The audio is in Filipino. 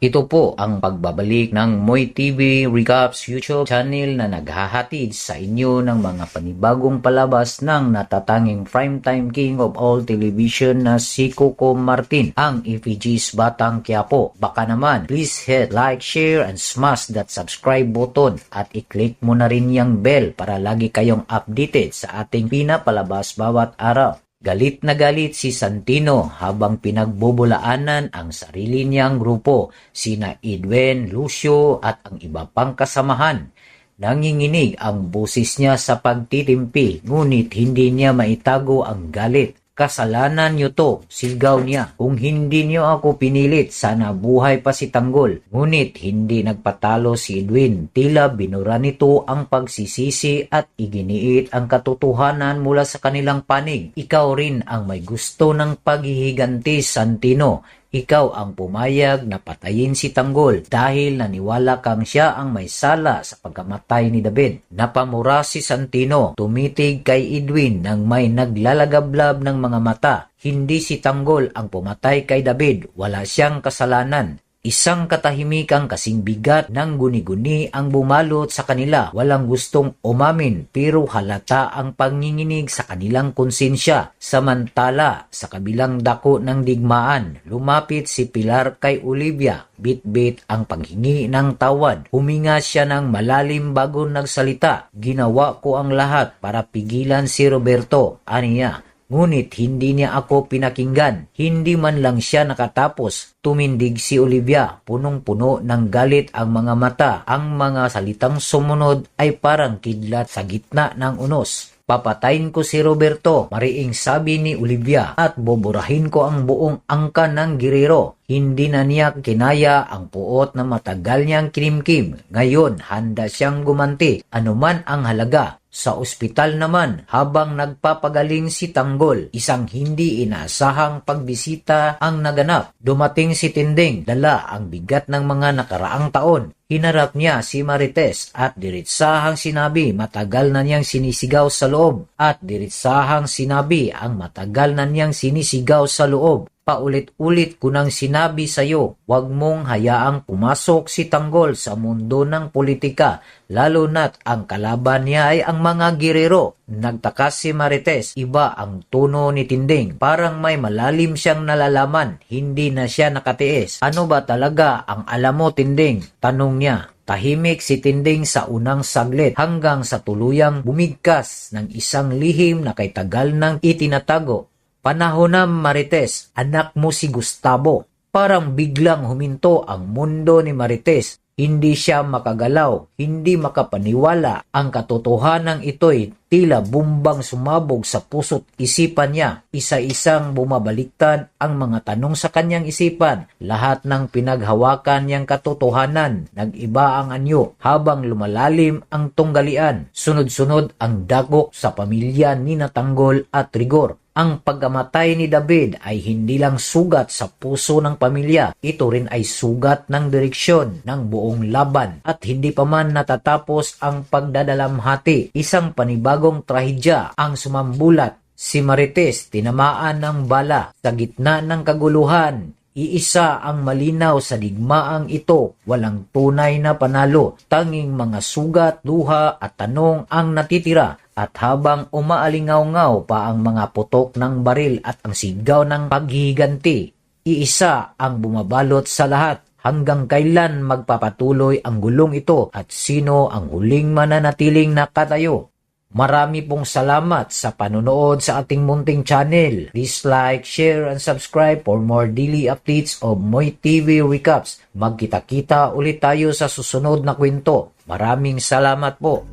Ito po ang pagbabalik ng Moy TV Recaps YouTube channel na naghahatid sa inyo ng mga panibagong palabas ng natatanging primetime king of all television na si Coco Martin, ang EPG's Batang Quiapo. Baka naman, please hit like, share, and smash that subscribe button at i-click mo na rin yung bell para lagi kayong updated sa ating pinapalabas bawat araw. Galit na galit si Santino habang pinagbubulaanan ang sarili niyang grupo, sina Edwin, Lucio at ang iba pang kasamahan. Nanginginig ang busis niya sa pagtitimpi, ngunit hindi niya maitago ang galit. Kasalanan niyo to, sigaw niya. Kung hindi niyo ako pinilit, sana buhay pa si Tanggol. Ngunit hindi nagpatalo si Edwin. Tila binura nito ang pagsisisi at iginiit ang katotohanan mula sa kanilang panig. Ikaw rin ang may gusto ng paghihiganti, Santino. Ikaw ang pumayag na patayin si Tanggol dahil naniwala kang siya ang may sala sa pagkamatay ni David. Napamura si Santino, tumitig kay Edwin nang may naglalagablab ng mga mata. Hindi si Tanggol ang pumatay kay David, wala siyang kasalanan. Isang katahimikang kasing bigat ng guni-guni ang bumalot sa kanila. Walang gustong umamin pero halata ang panginginig sa kanilang konsensya. Samantala, sa kabilang dako ng digmaan, lumapit si Pilar kay Olivia. Bit-bit ang paghingi ng tawad. Huminga siya ng malalim bago nagsalita. Ginawa ko ang lahat para pigilan si Roberto. Aniya, Ngunit hindi niya ako pinakinggan. Hindi man lang siya nakatapos. Tumindig si Olivia. Punong-puno ng galit ang mga mata. Ang mga salitang sumunod ay parang kidlat sa gitna ng unos. Papatayin ko si Roberto, mariing sabi ni Olivia, at buburahin ko ang buong angka ng girero. Hindi na niya kinaya ang puot na matagal niyang kinimkim. Ngayon, handa siyang gumanti, anuman ang halaga. Sa ospital naman, habang nagpapagaling si Tanggol, isang hindi inaasahang pagbisita ang naganap. Dumating si Tinding, dala ang bigat ng mga nakaraang taon. Hinarap niya si Marites at diritsahang sinabi matagal na niyang sinisigaw sa loob at diritsahang sinabi ang matagal na niyang sinisigaw sa loob paulit-ulit ko nang sinabi sa iyo, huwag mong hayaang pumasok si Tanggol sa mundo ng politika, lalo na't ang kalaban niya ay ang mga girero. Nagtaka si Marites, iba ang tono ni Tinding. Parang may malalim siyang nalalaman, hindi na siya nakatiis. Ano ba talaga ang alam mo Tinding? Tanong niya. Tahimik si Tinding sa unang saglit hanggang sa tuluyang bumigkas ng isang lihim na kay tagal nang itinatago Panahon na Marites, anak mo si Gustavo. Parang biglang huminto ang mundo ni Marites. Hindi siya makagalaw, hindi makapaniwala. Ang katotohanan ito'y tila bumbang sumabog sa puso't isipan niya. Isa-isang bumabaliktad ang mga tanong sa kanyang isipan. Lahat ng pinaghawakan niyang katotohanan, nag-iba ang anyo habang lumalalim ang tunggalian. Sunod-sunod ang dagok sa pamilya ni Natanggol at Rigor. Ang pagkamatay ni David ay hindi lang sugat sa puso ng pamilya, ito rin ay sugat ng direksyon ng buong laban at hindi pa man natatapos ang pagdadalamhati. Isang panibagong trahedya ang sumambulat. Si Marites tinamaan ng bala sa gitna ng kaguluhan Iisa ang malinaw sa digmaang ito, walang tunay na panalo, tanging mga sugat, luha at tanong ang natitira at habang umaalingaw-ngaw pa ang mga putok ng baril at ang sigaw ng paghihiganti, iisa ang bumabalot sa lahat hanggang kailan magpapatuloy ang gulong ito at sino ang huling mananatiling nakatayo. Marami pong salamat sa panonood sa ating munting channel. Please like, share, and subscribe for more daily updates of Moy TV Recaps. Magkita-kita ulit tayo sa susunod na kwento. Maraming salamat po.